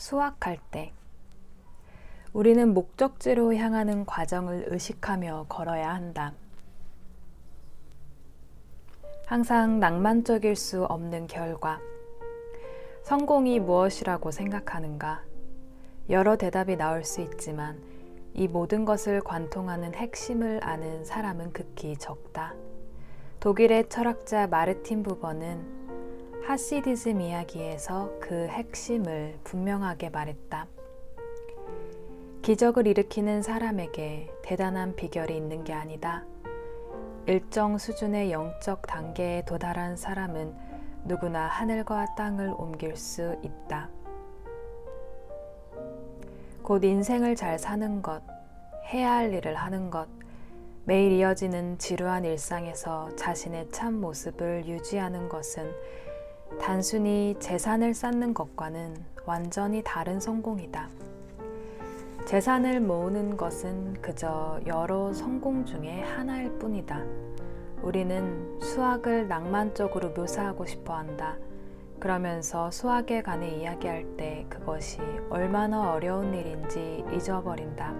수학할 때 우리는 목적지로 향하는 과정을 의식하며 걸어야 한다. 항상 낭만적일 수 없는 결과. 성공이 무엇이라고 생각하는가? 여러 대답이 나올 수 있지만 이 모든 것을 관통하는 핵심을 아는 사람은 극히 적다. 독일의 철학자 마르틴 부버는 하시디즘 이야기에서 그 핵심을 분명하게 말했다. 기적을 일으키는 사람에게 대단한 비결이 있는 게 아니다. 일정 수준의 영적 단계에 도달한 사람은 누구나 하늘과 땅을 옮길 수 있다. 곧 인생을 잘 사는 것, 해야 할 일을 하는 것, 매일 이어지는 지루한 일상에서 자신의 참 모습을 유지하는 것은 단순히 재산을 쌓는 것과는 완전히 다른 성공이다. 재산을 모으는 것은 그저 여러 성공 중의 하나일 뿐이다. 우리는 수학을 낭만적으로 묘사하고 싶어 한다. 그러면서 수학에 관해 이야기할 때 그것이 얼마나 어려운 일인지 잊어버린다.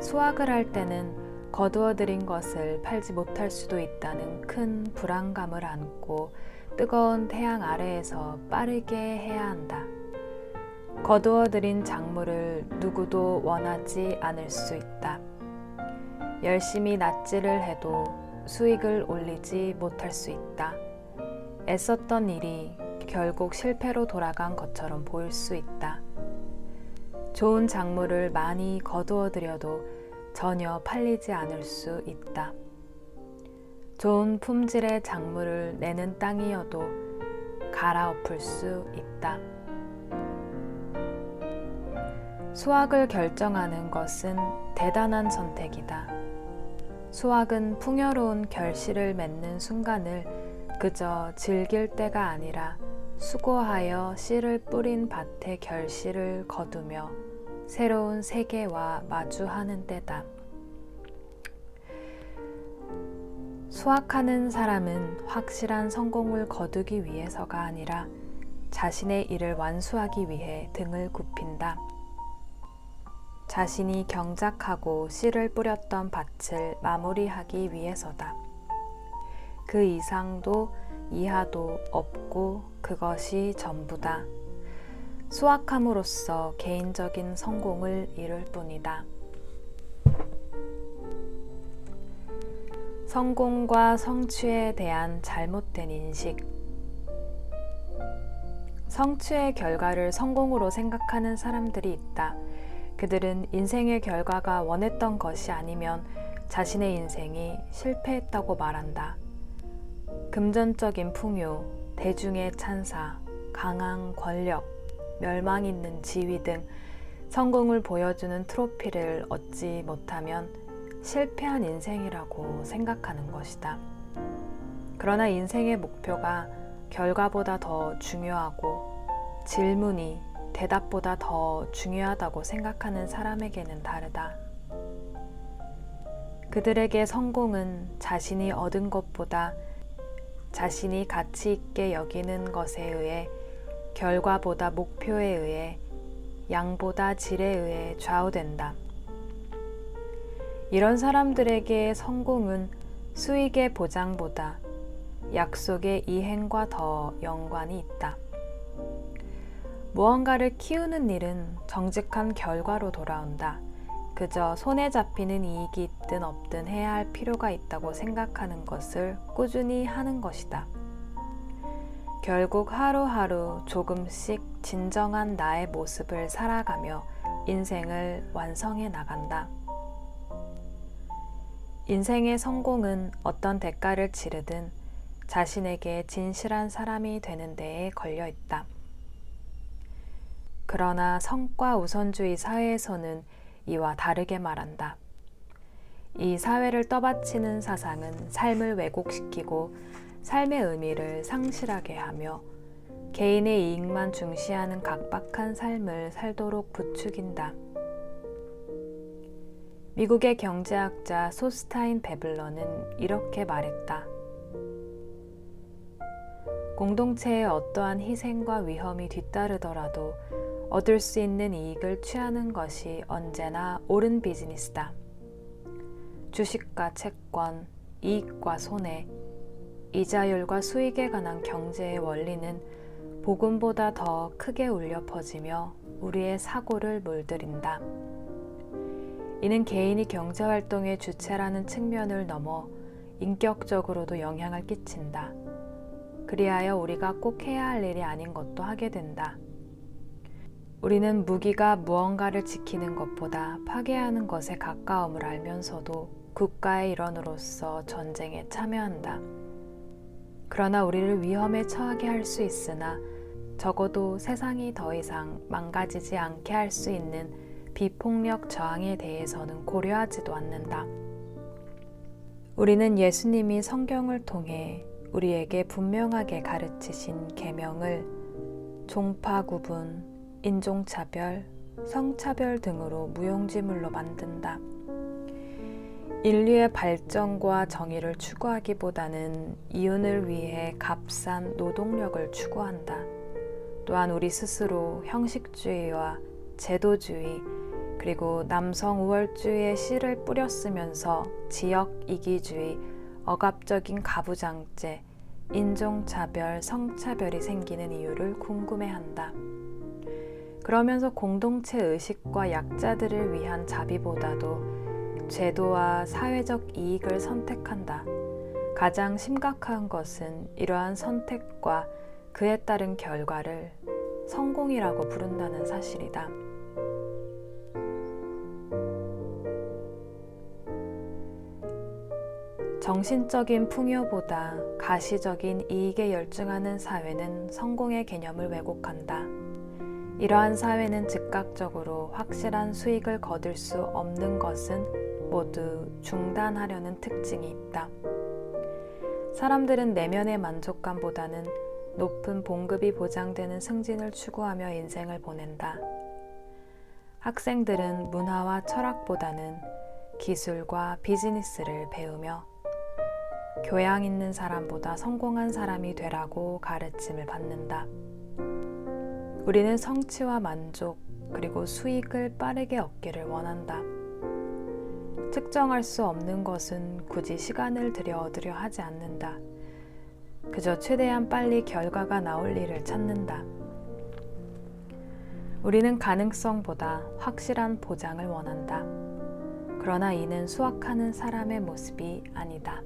수학을 할 때는 거두어들인 것을 팔지 못할 수도 있다는 큰 불안감을 안고 뜨거운 태양 아래에서 빠르게 해야 한다. 거두어들인 작물을 누구도 원하지 않을 수 있다. 열심히 낫지를 해도 수익을 올리지 못할 수 있다. 애썼던 일이 결국 실패로 돌아간 것처럼 보일 수 있다. 좋은 작물을 많이 거두어들여도 전혀 팔리지 않을 수 있다. 좋은 품질의 작물을 내는 땅이어도 갈아엎을 수 있다. 수학을 결정하는 것은 대단한 선택이다. 수학은 풍요로운 결실을 맺는 순간을 그저 즐길 때가 아니라 수고하여 씨를 뿌린 밭의 결실을 거두며 새로운 세계와 마주하는 때다. 수학하는 사람은 확실한 성공을 거두기 위해서가 아니라 자신의 일을 완수하기 위해 등을 굽힌다. 자신이 경작하고 씨를 뿌렸던 밭을 마무리하기 위해서다. 그 이상도 이하도 없고 그것이 전부다. 수학함으로써 개인적인 성공을 이룰 뿐이다. 성공과 성취에 대한 잘못된 인식. 성취의 결과를 성공으로 생각하는 사람들이 있다. 그들은 인생의 결과가 원했던 것이 아니면 자신의 인생이 실패했다고 말한다. 금전적인 풍요, 대중의 찬사, 강한 권력, 멸망 있는 지위 등 성공을 보여주는 트로피를 얻지 못하면 실패한 인생이라고 생각하는 것이다. 그러나 인생의 목표가 결과보다 더 중요하고 질문이 대답보다 더 중요하다고 생각하는 사람에게는 다르다. 그들에게 성공은 자신이 얻은 것보다 자신이 가치 있게 여기는 것에 의해 결과보다 목표에 의해 양보다 질에 의해 좌우된다. 이런 사람들에게 성공은 수익의 보장보다 약속의 이행과 더 연관이 있다. 무언가를 키우는 일은 정직한 결과로 돌아온다. 그저 손에 잡히는 이익이 있든 없든 해야 할 필요가 있다고 생각하는 것을 꾸준히 하는 것이다. 결국 하루하루 조금씩 진정한 나의 모습을 살아가며 인생을 완성해 나간다. 인생의 성공은 어떤 대가를 치르든 자신에게 진실한 사람이 되는 데에 걸려 있다. 그러나 성과 우선주의 사회에서는 이와 다르게 말한다. 이 사회를 떠받치는 사상은 삶을 왜곡시키고 삶의 의미를 상실하게 하며 개인의 이익만 중시하는 각박한 삶을 살도록 부추긴다. 미국의 경제학자 소스타인 베블러는 이렇게 말했다. 공동체에 어떠한 희생과 위험이 뒤따르더라도 얻을 수 있는 이익을 취하는 것이 언제나 옳은 비즈니스다. 주식과 채권, 이익과 손해, 이자율과 수익에 관한 경제의 원리는 복음보다 더 크게 울려 퍼지며 우리의 사고를 물들인다. 이는 개인이 경제활동의 주체라는 측면을 넘어 인격적으로도 영향을 끼친다. 그리하여 우리가 꼭 해야 할 일이 아닌 것도 하게 된다. 우리는 무기가 무언가를 지키는 것보다 파괴하는 것에 가까움을 알면서도 국가의 일원으로서 전쟁에 참여한다. 그러나 우리를 위험에 처하게 할 수 있으나 적어도 세상이 더 이상 망가지지 않게 할 수 있는 비폭력 저항에 대해서는 고려하지도 않는다. 우리는 예수님이 성경을 통해 우리에게 분명하게 가르치신 계명을 종파 구분, 인종차별, 성차별 등으로 무용지물로 만든다. 인류의 발전과 정의를 추구하기보다는 이윤을 위해 값싼 노동력을 추구한다. 또한 우리 스스로 형식주의와 제도주의 그리고 남성 우월주의의 씨를 뿌렸으면서 지역 이기주의, 억압적인 가부장제, 인종차별, 성차별이 생기는 이유를 궁금해한다. 그러면서 공동체 의식과 약자들을 위한 자비보다도 제도와 사회적 이익을 선택한다. 가장 심각한 것은 이러한 선택과 그에 따른 결과를 성공이라고 부른다는 사실이다. 정신적인 풍요보다 가시적인 이익에 열중하는 사회는 성공의 개념을 왜곡한다. 이러한 사회는 즉각적으로 확실한 수익을 거둘 수 없는 것은 모두 중단하려는 특징이 있다. 사람들은 내면의 만족감보다는 높은 봉급이 보장되는 승진을 추구하며 인생을 보낸다. 학생들은 문화와 철학보다는 기술과 비즈니스를 배우며 교양 있는 사람보다 성공한 사람이 되라고 가르침을 받는다. 우리는 성취와 만족, 그리고 수익을 빠르게 얻기를 원한다. 측정할 수 없는 것은 굳이 시간을 들여 얻으려 하지 않는다. 그저 최대한 빨리 결과가 나올 일을 찾는다. 우리는 가능성보다 확실한 보장을 원한다. 그러나 이는 수확하는 사람의 모습이 아니다.